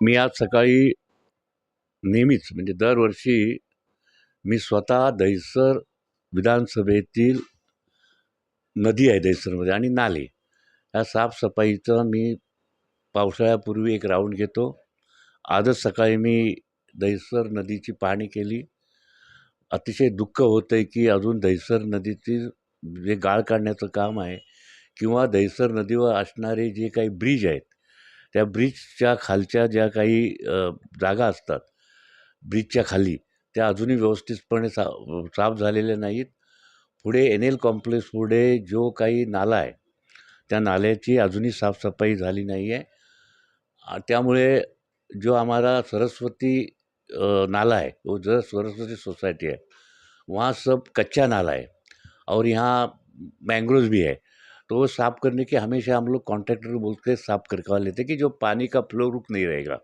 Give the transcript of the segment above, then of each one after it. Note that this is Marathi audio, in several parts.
मी आज सकाळी नेहमीच म्हणजे दरवर्षी मी स्वतः दहिसर विधानसभेतील नदी आहे दहिसरमध्ये आणि नाले. ह्या साफसफाईचं मी पावसाळ्यापूर्वी एक राऊंड घेतो. आजच सकाळी मी दहिसर नदीची पाहणी केली. अतिशय दुःख होतं आहे की अजून दहिसर नदीतील जे गाळ काढण्याचं काम आहे किंवा दहिसर नदीवर असणारे जे काही ब्रिज आहेत त्या ब्रिजच्या खालच्या ज्या काही जागा असतात ब्रिजच्या खाली त्या अजूनही व्यवस्थितपणे सा साफ झालेल्या नाहीत. पुढे एन एल कॉम्प्लेक्स पुढे जो काही नाला आहे त्या नाल्याची अजूनही साफसफाई झाली नाही आहे त्यामुळे जो आम्हाला सरस्वती नाला है वो जो सरस्वती सोसाइटी है वहाँ सब कच्चा नाला है और यहाँ मैंग्रोव भी है. तो वो साफ़ करने के हमेशा हम लोग कॉन्ट्रैक्टर को बोलते साफ़ करवा लेते कि जो पानी का फ्लो रुक नहीं रहेगा।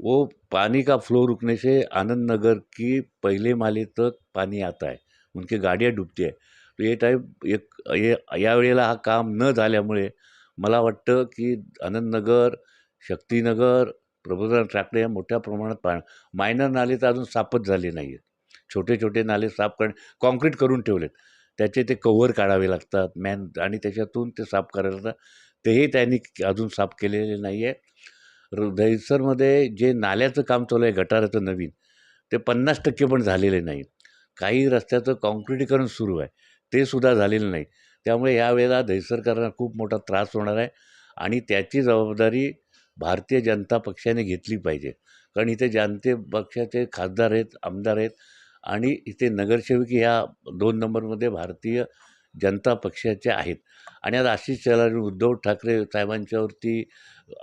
वो पानी का फ्लो रुकने से आनंद नगर की पहले माले तक पानी आता है उनकी गाड्या डुबती आहे तो ये टाईप एक ये यावेळेला हा काम न झाल्यामुळे मला वाटतं की आनंदनगर शक्तिनगर प्रबोधन ठाकरे या मोठ्या प्रमाणात पा मायनर नाले तर अजून साफच झाले नाही आहेत छोटे छोटे नाले साफ करणे कॉन्क्रीट करून ठेवलेत. त्याचे ते कव्हर काढावे लागतात मॅन आणि त्याच्यातून ते साफ करायला लागतात. तेही त्यांनी अजून साफ केलेले नाही आहे र दहिसरमध्ये जे नाल्याचं काम चालू आहे गटाराचं नवीन ते पन्नास टक्के पण झालेले नाही. काही रस्त्याचं काँक्रिटीकरण सुरू आहे ते सुद्धा झालेलं नाही. त्यामुळे यावेळेला दहिसरकरांना खूप मोठा त्रास होणार आहे आणि त्याची जबाबदारी भारतीय जनता पक्षाने घेतली पाहिजे. कारण इथे जनते पक्षाचे खासदार आहेत आमदार आहेत आणि इथे नगरसेवक ह्या दोन नंबरमध्ये भारतीय जनता पक्षाचे आहेत. आणि आज आशिष शेलार उद्धव ठाकरे साहेबांच्यावरती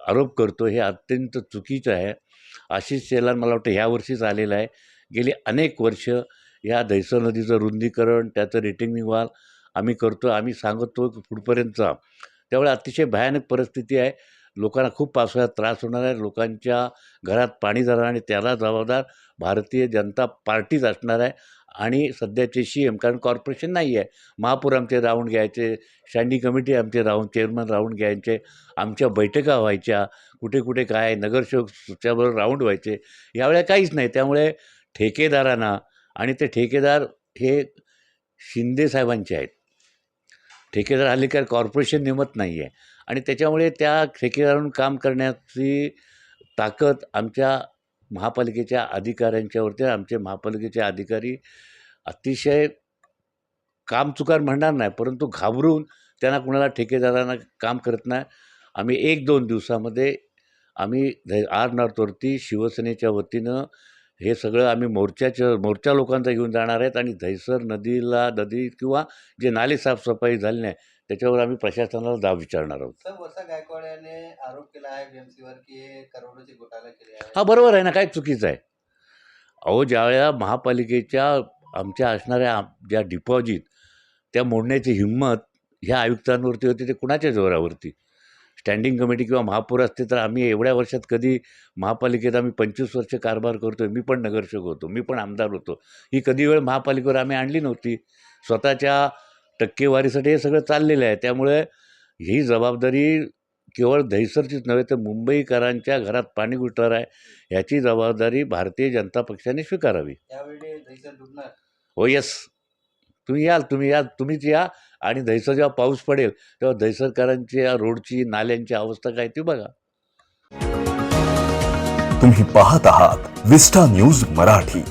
आरोप करतो हे अत्यंत चुकीचं आहे. आशिष शेलार मला वाटतं ह्या वर्षीच आलेलं आहे. गेली अनेक वर्ष या दहिसर नदीचं रुंदीकरण त्याचं रेटिंग वॉल आम्ही करतो आम्ही सांगतो की पुढपर्यंत जा. त्यामुळे अतिशय भयानक परिस्थिती आहे. लोकांना खूप पावसाळ्यात त्रास होणार आहे. लोकांच्या घरात पाणी जाणार आणि त्याला जबाबदार भारतीय जनता पार्टीच असणार आहे. आणि सध्याचे सी एम कारण कॉर्पोरेशन नाही आहे. महापौर आमचे राऊंड घ्यायचे स्टँडिंग कमिटी आमचे राऊंड चेअरमन राऊंड घ्यायचे आमच्या बैठका व्हायच्या कुठे कुठे काय नगरसेवकच्याबरोबर राऊंड व्हायचे. यावेळेला काहीच नाही. त्यामुळे ठेकेदारांना आणि ते ठेकेदार हे शिंदे साहेबांचे आहेत. ठेकेदार हल्ली काय कॉर्पोरेशन नेमत नाही आहे आणि त्याच्यामुळे त्या ठेकेदारांना काम करण्याची ताकद आमच्या महापालिकेच्या अधिकाऱ्यांच्यावरती आमचे महापालिकेचे अधिकारी अतिशय कामचुकार म्हणणार नाही परंतु घाबरून त्यांना कुणाला ठेकेदारांना काम करत नाही. आम्ही एक दोन दिवसामध्ये आम्ही ध आर नॉर्थवरती शिवसेनेच्या वतीनं हे सगळं आम्ही मोर्चाच्या मोर्चा लोकांचा घेऊन जाणार आहेत आणि दहिसर नदीला नदी किंवा जे नाले साफसफाई झाली नाही त्याच्यावर आम्ही प्रशासनाला दाब विचारणार आहोत. सर वर्षा गायकवाड याने आरोप केला आहे बीएमसीवर की हे करोडोचे घोटाळा केले आहे हा बरोबर आहे ना काय चुकीचं आहे? अहो ज्यावेळेला महापालिकेच्या आमच्या असणाऱ्या आम- ज्या डिपॉझिट त्या मोडण्याची हिंमत ह्या आयुक्तांवरती होती ते कुणाच्या जोरावरती स्टँडिंग कमिटी किंवा महापौर असते तर आम्ही एवढ्या वर्षात कधी महापालिकेत आम्ही पंचवीस वर्ष कारभार करतो आहे मी पण नगरसेवक होतो मी पण आमदार होतो. ही कधी वेळ महापालिकेवर आम्ही आणली नव्हती. स्वतःच्या टक्केवारीसाठी हे सगळं चाललेलं आहे. त्यामुळे ही जबाबदारी केवळ दहिसरचीच नव्हे तर मुंबईकरांच्या घरात पाणी घुसणार आहे ह्याची जबाबदारी भारतीय जनता पक्षाने स्वीकारावी. हो येस तुम्ही याल तुम्ही या तुम्हीच या आणि दहिसर जेव्हा पाऊस पडेल तेव्हा दहिसरकरांच्या रोडची नाल्यांची अवस्था काय ती बघा. तुम्ही पाहत आहात विस्टा न्यूज मराठी.